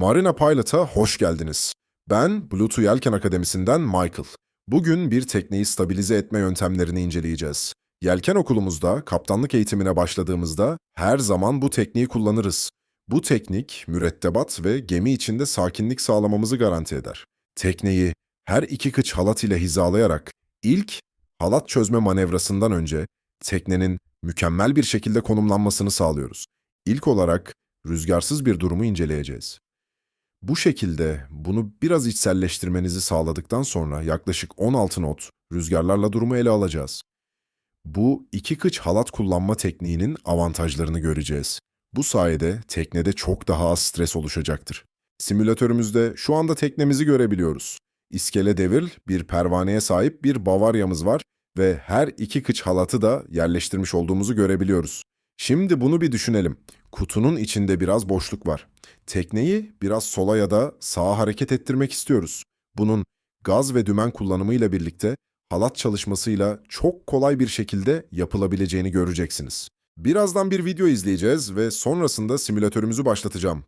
Marina Pilot'a hoş geldiniz. Ben Bluetooth Yelken Akademisi'nden Michael. Bugün bir tekneyi stabilize etme yöntemlerini inceleyeceğiz. Yelken okulumuzda kaptanlık eğitimine başladığımızda her zaman bu tekniği kullanırız. Bu teknik mürettebat ve gemi içinde sakinlik sağlamamızı garanti eder. Tekneyi her iki kıç halat ile hizalayarak ilk halat çözme manevrasından önce teknenin mükemmel bir şekilde konumlanmasını sağlıyoruz. İlk olarak rüzgarsız bir durumu inceleyeceğiz. Bu şekilde bunu biraz içselleştirmenizi sağladıktan sonra yaklaşık 16 not rüzgarlarla durumu ele alacağız. Bu iki kıç halat kullanma tekniğinin avantajlarını göreceğiz. Bu sayede teknede çok daha az stres oluşacaktır. Simülatörümüzde şu anda teknemizi görebiliyoruz. İskele devril bir pervaneye sahip bir Bavarya'mız var ve her iki kıç halatı da yerleştirmiş olduğumuzu görebiliyoruz. Şimdi bunu bir düşünelim. Kutunun içinde biraz boşluk var. Tekneyi biraz sola ya da sağa hareket ettirmek istiyoruz. Bunun gaz ve dümen kullanımıyla birlikte halat çalışmasıyla çok kolay bir şekilde yapılabileceğini göreceksiniz. Birazdan bir video izleyeceğiz ve sonrasında simülatörümüzü başlatacağım.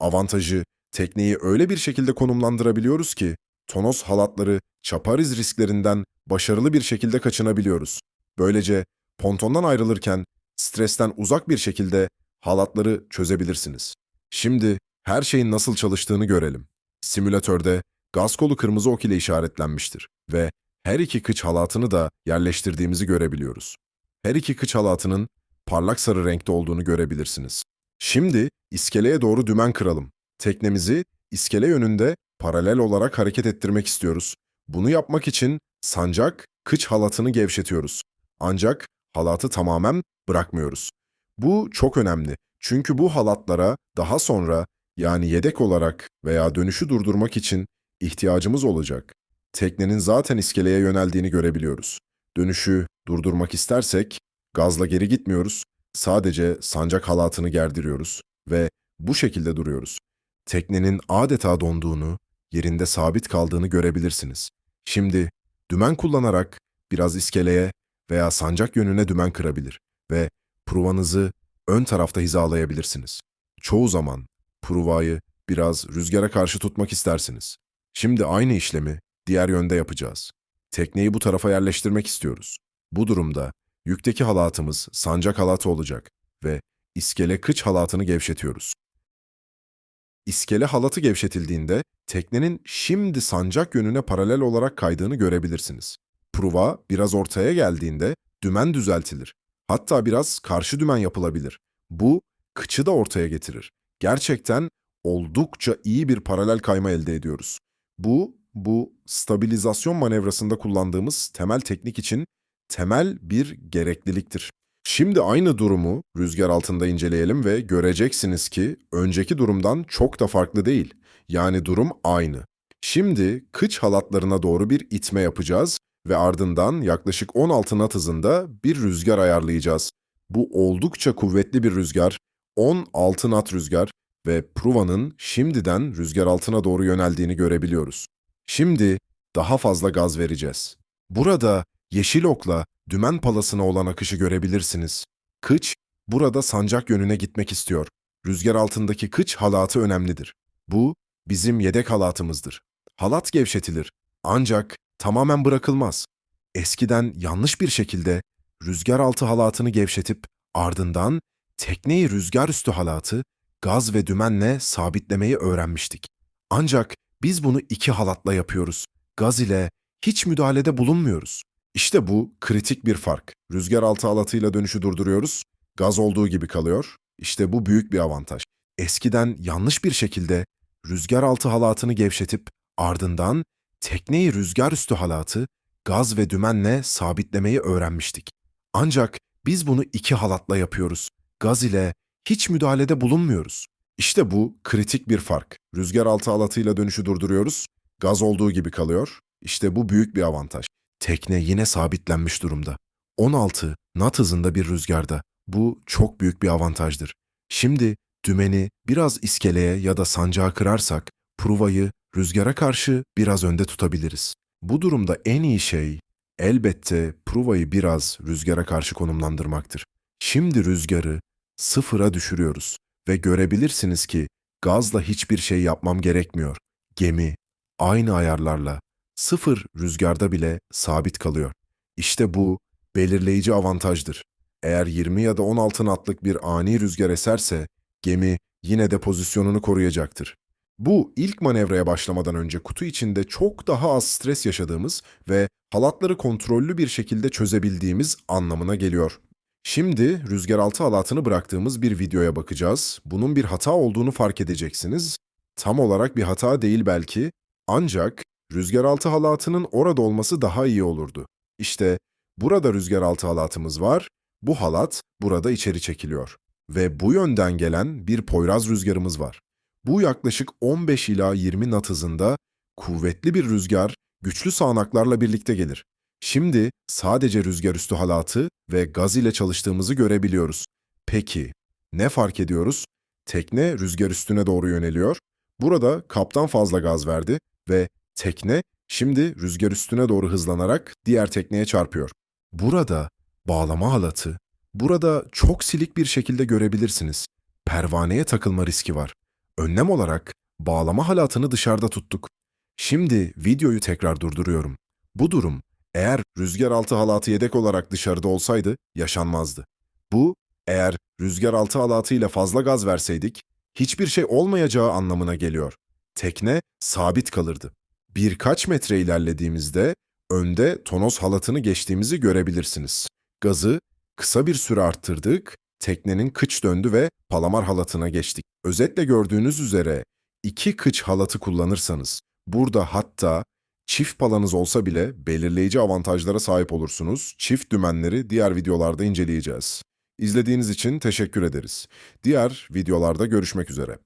Avantajı tekneyi öyle bir şekilde konumlandırabiliyoruz ki tonos halatları çapariz risklerinden başarılı bir şekilde kaçınabiliyoruz. Böylece pontondan ayrılırken stresten uzak bir şekilde halatları çözebilirsiniz. Şimdi her şeyin nasıl çalıştığını görelim. Simülatörde gaz kolu kırmızı ok ile işaretlenmiştir ve her iki kıç halatını da yerleştirdiğimizi görebiliyoruz. Her iki kıç halatının parlak sarı renkte olduğunu görebilirsiniz. Şimdi iskeleye doğru dümen kıralım. Teknemizi iskele yönünde paralel olarak hareket ettirmek istiyoruz. Bunu yapmak için sancak kıç halatını gevşetiyoruz. Ancak halatı tamamen bırakmıyoruz. Bu çok önemli. Çünkü bu halatlara daha sonra yani yedek olarak veya dönüşü durdurmak için ihtiyacımız olacak. Teknenin zaten iskeleye yöneldiğini görebiliyoruz. Dönüşü durdurmak istersek gazla geri gitmiyoruz. Sadece sancak halatını gerdiriyoruz ve bu şekilde duruyoruz. Teknenin adeta donduğunu, yerinde sabit kaldığını görebilirsiniz. Şimdi dümen kullanarak biraz iskeleye veya sancak yönüne dümen kırabilir ve pruvanızı ön tarafta hizalayabilirsiniz. Çoğu zaman pruvayı biraz rüzgara karşı tutmak istersiniz. Şimdi aynı işlemi diğer yönde yapacağız. Tekneyi bu tarafa yerleştirmek istiyoruz. Bu durumda yükteki halatımız sancak halatı olacak ve iskele kıç halatını gevşetiyoruz. İskele halatı gevşetildiğinde teknenin şimdi sancak yönüne paralel olarak kaydığını görebilirsiniz. Pruva biraz ortaya geldiğinde dümen düzeltilir. Hatta biraz karşı dümen yapılabilir. Bu kıçı da ortaya getirir. Gerçekten oldukça iyi bir paralel kayma elde ediyoruz. Bu, bu stabilizasyon manevrasında kullandığımız temel teknik için temel bir gerekliliktir. Şimdi aynı durumu rüzgar altında inceleyelim ve göreceksiniz ki önceki durumdan çok da farklı değil. Yani durum aynı. Şimdi kıç halatlarına doğru bir itme yapacağız ve ardından yaklaşık 16 knot hızında bir rüzgar ayarlayacağız. Bu oldukça kuvvetli bir rüzgar, 16 knot rüzgar ve Pruva'nın şimdiden rüzgar altına doğru yöneldiğini görebiliyoruz. Şimdi daha fazla gaz vereceğiz. Burada yeşil okla dümen palasına olan akışı görebilirsiniz. Kıç burada sancak yönüne gitmek istiyor. Rüzgar altındaki kıç halatı önemlidir. Bu bizim yedek halatımızdır. Halat gevşetilir ancak tamamen bırakılmaz. Eskiden yanlış bir şekilde rüzgar altı halatını gevşetip ardından tekneyi rüzgar üstü halatı gaz ve dümenle sabitlemeyi öğrenmiştik. Ancak biz bunu iki halatla yapıyoruz. Gaz ile hiç müdahalede bulunmuyoruz. İşte bu kritik bir fark. Rüzgar altı halatıyla dönüşü durduruyoruz. Gaz olduğu gibi kalıyor. İşte bu büyük bir avantaj. Eskiden yanlış bir şekilde rüzgar altı halatını gevşetip ardından tekneyi rüzgar üstü halatı gaz ve dümenle sabitlemeyi öğrenmiştik. Ancak biz bunu iki halatla yapıyoruz. Gaz ile hiç müdahalede bulunmuyoruz. İşte bu kritik bir fark. Rüzgar altı halatıyla dönüşü durduruyoruz. Gaz olduğu gibi kalıyor. İşte bu büyük bir avantaj. Tekne yine sabitlenmiş durumda. 16 knot hızında bir rüzgarda. Bu çok büyük bir avantajdır. Şimdi dümeni biraz iskeleye ya da sancağa kırarsak pruvayı rüzgara karşı biraz önde tutabiliriz. Bu durumda en iyi şey elbette pruvayı biraz rüzgara karşı konumlandırmaktır. Şimdi rüzgarı sıfıra düşürüyoruz ve görebilirsiniz ki Gazla hiçbir şey yapmam gerekmiyor. Gemi aynı ayarlarla sıfır rüzgarda bile sabit kalıyor. İşte bu belirleyici avantajdır. Eğer 20 ya da 16 knotlık bir ani rüzgar eserse gemi yine de pozisyonunu koruyacaktır. Bu ilk manevraya başlamadan önce kutu içinde çok daha az stres yaşadığımız ve halatları kontrollü bir şekilde çözebildiğimiz anlamına geliyor. Şimdi rüzgar altı halatını bıraktığımız bir videoya bakacağız. Bunun bir hata olduğunu fark edeceksiniz. Tam olarak bir hata değil belki ancak rüzgar altı halatının orada olması daha iyi olurdu. İşte burada rüzgar altı halatımız var, bu halat burada içeri çekiliyor. Ve bu yönden gelen bir poyraz rüzgarımız var. Bu yaklaşık 15 ila 20 knot hızında kuvvetli bir rüzgar güçlü sağanaklarla birlikte gelir. Şimdi sadece rüzgar üstü halatı ve gaz ile çalıştığımızı görebiliyoruz. Peki ne fark ediyoruz? Tekne rüzgar üstüne doğru yöneliyor. Burada kaptan fazla gaz verdi ve tekne şimdi rüzgar üstüne doğru hızlanarak diğer tekneye çarpıyor. Burada bağlama halatı, burada çok silik bir şekilde görebilirsiniz. Pervaneye takılma riski var. Önlem olarak bağlama halatını dışarıda tuttuk. Şimdi videoyu tekrar durduruyorum. Bu durum eğer rüzgar altı halatı yedek olarak dışarıda olsaydı yaşanmazdı. Bu eğer rüzgar altı halatıyla fazla gaz verseydik hiçbir şey olmayacağı anlamına geliyor. Tekne sabit kalırdı. Birkaç metre ilerlediğimizde önde tonos halatını geçtiğimizi görebilirsiniz. Gazı kısa bir süre arttırdık, teknenin kıç döndü ve palamar halatına geçtik. Özetle gördüğünüz üzere iki kıç halatı kullanırsanız burada hatta çift palanız olsa bile belirleyici avantajlara sahip olursunuz. Çift dümenleri diğer videolarda inceleyeceğiz. İzlediğiniz için teşekkür ederiz. Diğer videolarda görüşmek üzere.